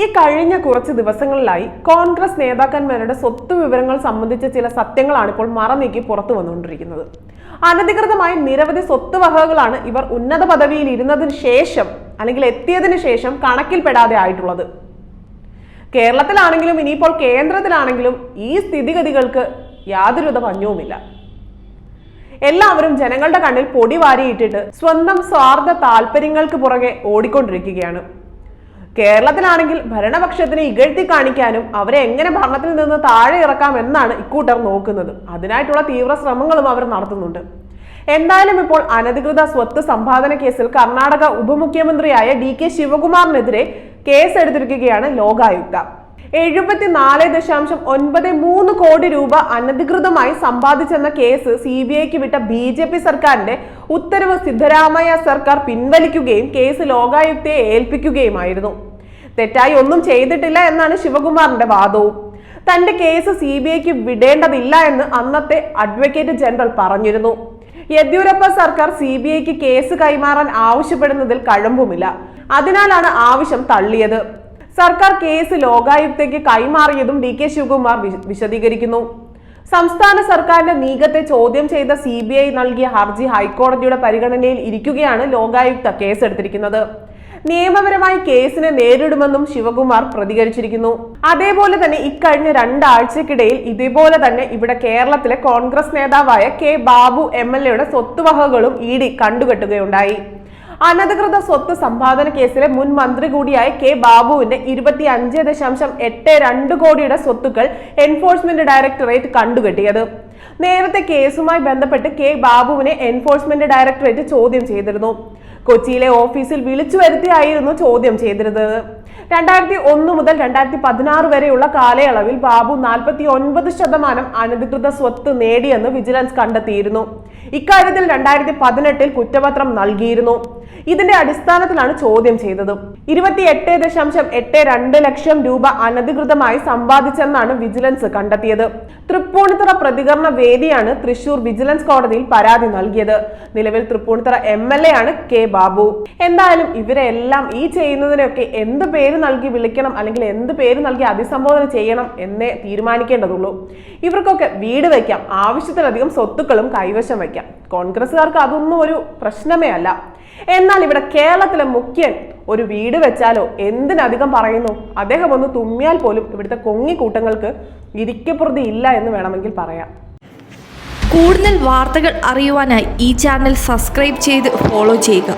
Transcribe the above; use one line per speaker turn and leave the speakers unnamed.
ഈ കഴിഞ്ഞ കുറച്ച് ദിവസങ്ങളിലായി കോൺഗ്രസ് നേതാക്കന്മാരുടെ സ്വത്ത് വിവരങ്ങൾ സംബന്ധിച്ച ചില സത്യങ്ങളാണ് ഇപ്പോൾ മറനീക്കി പുറത്തു വന്നുകൊണ്ടിരിക്കുന്നത്. അനധികൃതമായ നിരവധി സ്വത്ത് വകകളാണ് ഇവർ ഉന്നത പദവിയിൽ ഇരുന്നതിന് ശേഷം അല്ലെങ്കിൽ എത്തിയതിന് ശേഷം കണക്കിൽപ്പെടാതെ ആയിട്ടുള്ളത്. കേരളത്തിലാണെങ്കിലും ഇനിയിപ്പോൾ കേന്ദ്രത്തിലാണെങ്കിലും ഈ സ്ഥിതിഗതികൾക്ക് യാതൊരുവിധ പഞ്ഞവുമില്ല എല്ലാവരും ജനങ്ങളുടെ കണ്ണിൽ പൊടി വാരിയിട്ടിട്ട് സ്വന്തം സ്വാർത്ഥ താല്പര്യങ്ങൾക്ക് പുറകെ ഓടിക്കൊണ്ടിരിക്കുകയാണ്. കേരളത്തിലാണെങ്കിൽ ഭരണപക്ഷത്തിനെ ഇകഴ്ത്തി കാണിക്കാനും അവരെ എങ്ങനെ ഭരണത്തിൽ നിന്ന് താഴെ ഇറക്കാം എന്നാണ് ഇക്കൂട്ടർ നോക്കുന്നത്. അതിനായിട്ടുള്ള തീവ്ര ശ്രമങ്ങളും അവർ നടത്തുന്നുണ്ട്. എന്തായാലും ഇപ്പോൾ അനധികൃത സ്വത്ത് സമ്പാദന കേസിൽ കർണാടക ഉപമുഖ്യമന്ത്രിയായ ഡി കെ ശിവകുമാറിനെതിരെ കേസ് എടുത്തിരിക്കുകയാണ് ലോകായുക്ത. എഴുപത്തിനാല് ദശാംശം ഒൻപത് മൂന്ന് കോടി രൂപ അനധികൃതമായി സമ്പാദിച്ചെന്ന കേസ് സി ബി ഐക്ക് വിട്ട ബി ജെ പി സർക്കാരിന്റെ ഉത്തരവ് സിദ്ധരാമയ്യ സർക്കാർ പിൻവലിക്കുകയും കേസ് ലോകായുക്തയെ ഏൽപ്പിക്കുകയുമായിരുന്നു. തെറ്റായി ഒന്നും ചെയ്തിട്ടില്ല എന്നാണ് ശിവകുമാറിന്റെ വാദവും. തന്റെ കേസ് സി ബി ഐക്ക് വിടേണ്ടതില്ല എന്ന് അന്നത്തെ അഡ്വക്കേറ്റ് ജനറൽ പറഞ്ഞിരുന്നു. യെദ്യൂരപ്പ സർക്കാർ സി ബി ഐക്ക് കേസ് കൈമാറാൻ ആവശ്യപ്പെടുന്നതിൽ കഴമ്പുമില്ല. അതിനാലാണ് ആവശ്യം തള്ളിയത്. സർക്കാർ കേസ് ലോകായുക്തയ്ക്ക് കൈമാറിയതും ഡി കെ ശിവകുമാർ വിശദീകരിക്കുന്നു. സംസ്ഥാന സർക്കാരിന്റെ നീക്കത്തെ ചോദ്യം ചെയ്ത സി ബി ഐ നൽകിയ ഹർജി ഹൈക്കോടതിയുടെ പരിഗണനയിൽ ഇരിക്കുകയാണ് ലോകായുക്ത കേസെടുത്തിരിക്കുന്നത്. നിയമപരമായി കേസിനെ നേരിടുമെന്നും ശിവകുമാർ പ്രതികരിച്ചിരിക്കുന്നു. അതേപോലെ തന്നെ ഇക്കഴിഞ്ഞ രണ്ടാഴ്ചക്കിടയിൽ ഇതേപോലെ തന്നെ ഇവിടെ കേരളത്തിലെ കോൺഗ്രസ് നേതാവായ കെ ബാബു എം എൽ എയുടെ സ്വത്തുവകകളും ഇ ഡി കണ്ടുകെട്ടുകയുണ്ടായി. അനധികൃത സ്വത്ത് സമ്പാദന കേസിലെ മുൻ മന്ത്രി കൂടിയായ കെ ബാബുവിന്റെ ഇരുപത്തി അഞ്ച് ദശാംശം എട്ട് രണ്ട് കോടിയുടെ സ്വത്തുക്കൾ എൻഫോഴ്സ്മെന്റ് ഡയറക്ടറേറ്റ് കണ്ടുകെട്ടിയത്. നേരത്തെ കേസുമായി ബന്ധപ്പെട്ട് കെ ബാബുവിനെ എൻഫോഴ്സ്മെന്റ് ഡയറക്ടറേറ്റ് ചോദ്യം ചെയ്തിരുന്നു. കൊച്ചിയിലെ ഓഫീസിൽ വിളിച്ചു വരുത്തിയായിരുന്നു ചോദ്യം ചെയ്തിരുന്നത്. രണ്ടായിരത്തി ഒന്ന് മുതൽ രണ്ടായിരത്തി പതിനാറ് വരെയുള്ള കാലയളവിൽ ബാബു നാൽപ്പത്തി ഒൻപത് ശതമാനം അനധികൃത സ്വത്ത് നേടിയെന്ന് വിജിലൻസ് കണ്ടെത്തിയിരുന്നു. ഇക്കാര്യത്തിൽ രണ്ടായിരത്തി പതിനെട്ടിൽ കുറ്റപത്രം നൽകിയിരുന്നു. ഇതിന്റെ അടിസ്ഥാനത്തിലാണ് ചോദ്യം ചെയ്തത്. ഇരുപത്തി എട്ട് ദശാംശം എട്ട് രണ്ട് ലക്ഷം രൂപ അനധികൃതമായി സമ്പാദിച്ചെന്നാണ് വിജിലൻസ് കണ്ടെത്തിയത്. തൃപ്പൂണിത്തുറ പ്രതികരണ വേദിയാണ് തൃശൂർ വിജിലൻസ് കോടതിയിൽ പരാതി നൽകിയത്. നിലവിൽ തൃപ്പൂണിത്തുറ എം ആണ് കെ ബാബു. എന്തായാലും ഇവരെല്ലാം ഈ ചെയ്യുന്നതിനൊക്കെ എന്ത് പേര് നൽകി വിളിക്കണം അല്ലെങ്കിൽ എന്ത് പേര് നൽകി അഭിസംബോധന ചെയ്യണം എന്നേ തീരുമാനിക്കേണ്ടതുള്ളൂ. ഇവർക്കൊക്കെ വീട് വയ്ക്കാം. ആവശ്യത്തിലധികം സ്വത്തുക്കളും കൈവശം വയ്ക്കാം. കോൺഗ്രസ്സുകാർക്ക് അതൊന്നും ഒരു പ്രശ്നമേ അല്ല. എന്നാൽ ഇവിടെ കേരളത്തിലെ മുഖ്യൻ ഒരു വീട് വെച്ചാലോ? എന്തിനധികം പറയുന്നു? അദ്ദേഹം ഒന്ന് തുമ്മിയാൽ പോലും ഇവിടുത്തെ കൊങ്ങിക്കൂട്ടങ്ങൾക്ക് ഇരിക്കപ്പുറതി ഇല്ല എന്ന് വേണമെങ്കിൽ പറയാം.
കൂടുതൽ വാർത്തകൾ അറിയുവാനായി ഈ ചാനൽ സബ്സ്ക്രൈബ് ചെയ്ത് ഫോളോ ചെയ്യുക.